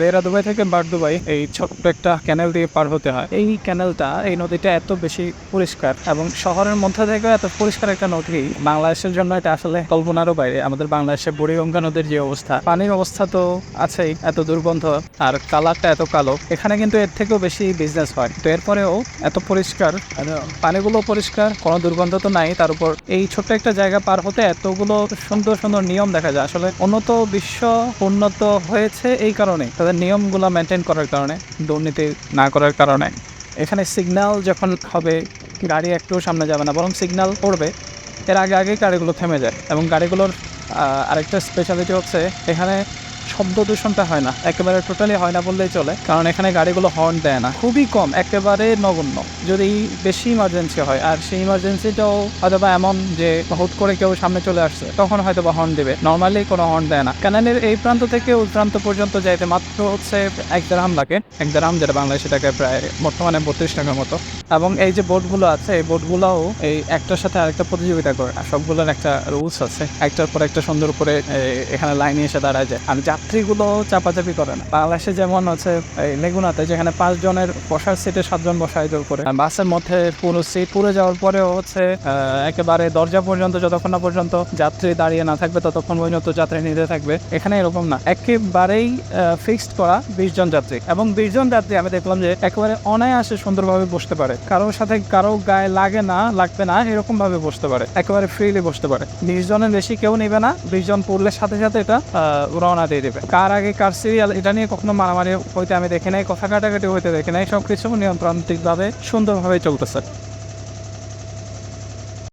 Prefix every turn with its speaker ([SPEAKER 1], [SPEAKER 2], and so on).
[SPEAKER 1] দেরা Dubai থেকে বার Dubai এই ছোট্ট একটা ক্যানেল দিয়ে পার হতে হয়। এই ক্যানেলটা এই নদীটা এত বেশি পরিষ্কার এবং শহরের মধ্যে থেকে এত পরিষ্কার একটা নদী বাংলাদেশের জন্য এটা আসলে কল্পনারও বাইরে। আমাদের বাংলাদেশের বুড়িগঙ্গা নদীর যে অবস্থা পানির অবস্থা তো আছেই এত দুর্গন্ধ আর কালারটা এত কালো। এখানে কিন্তু এর থেকেও বেশি বিজনেস হয়। তো এরপরেও এত পরিষ্কার পানিগুলো পরিষ্কার কোনো দুর্গন্ধ তো নাই। তার উপর এই ছোট্ট একটা জায়গা পার হতে এতগুলো সুন্দর সুন্দর নিয়ম দেখা যায়। আসলে উন্নত বিশ্ব উন্নত হয়েছে এই কারণে। তাদের নিয়মগুলো মেনটেন করার কারণে, দুর্নীতি না করার কারণে। এখানে সিগন্যাল যখন হবে, গাড়ি একটু সামনে যাবে না, বরং সিগন্যাল পড়বে, এর আগে আগে গাড়িগুলো থেমে যায়। এবং গাড়িগুলোর আরেকটা স্পেশালিটি হচ্ছে, এখানে শব্দ দূষণটা হয় না। একেবারে টোটালি হয় না বললেই চলে। কারণ এখানে গাড়িগুলো হর্ন দেয় না। খুবই কম, একেবারে নগণ্য। যদি বেশি ইমার্জেন্সি হয়, আর সেই ইমার্জেন্সিটাও হয়তো বা এমন যে হুট করে কেউ সামনে চলে আসছে, তখন হয়তো বা হর্ন দেবে। নর্মালি কোনো হর্ন দেয় না। ক্যানালের এই প্রান্ত থেকে ওই প্রান্ত পর্যন্ত যাইতে মাত্র হচ্ছে এক দেড়হাম লাগে। এক দেড়হাম যেটা বাংলাদেশি টাকায় প্রায় বর্তমানে বত্রিশ টাকার মতো। এবং এই যে বোটগুলো আছে, এই বোটগুলোও এই একটার সাথে আরেকটা প্রতিযোগিতা করে। আর সবগুলোর একটা রুলস আছে। একটার পর একটা সুন্দর করে এখানে লাইনে এসে দাঁড়ায় যায়। আর যাত্রীগুলো চাপাচাপি করে না। বাংলাদেশে যেমন হচ্ছে, এই লেগুনাতে যেখানে পাঁচ জনের বসার সিটে সাতজন বসায় জোর করে। বাসের মধ্যে পুরো সিট পুরো যাওয়ার পরেও হচ্ছে একেবারে দরজা পর্যন্ত, যতক্ষণ না পর্যন্ত যাত্রী দাঁড়িয়ে না থাকবে, ততক্ষণ পর্যন্ত যাত্রী নিতে থাকবে। এখানে এরকম না। একেবারেই ফিক্সড করা বিশ জন যাত্রী। এবং বিশ জন যাত্রী আমি দেখলাম যে একেবারে অনায়াসে সুন্দরভাবে বসতে পারে। কারোর সাথে কারও গায়ে লাগে না, লাগবে না এরকম ভাবে বসতে পারে। একেবারে ফ্রিলি বসতে পারে। বিশ জনের বেশি কেউ নেবে না। বিশ জন পড়লে সাথে সাথে এটা রওনা দিয়ে দেবে কার আগে কার সিরিয়াল এটা নিয়ে কখনো মারামারি হইতে আমি দেখি নাই কথা কাটাকাটি হইতে দেখি নাই, সবকিছু নিয়ন্ত্রান্তিকভাবে সুন্দরভাবে চলতেছে।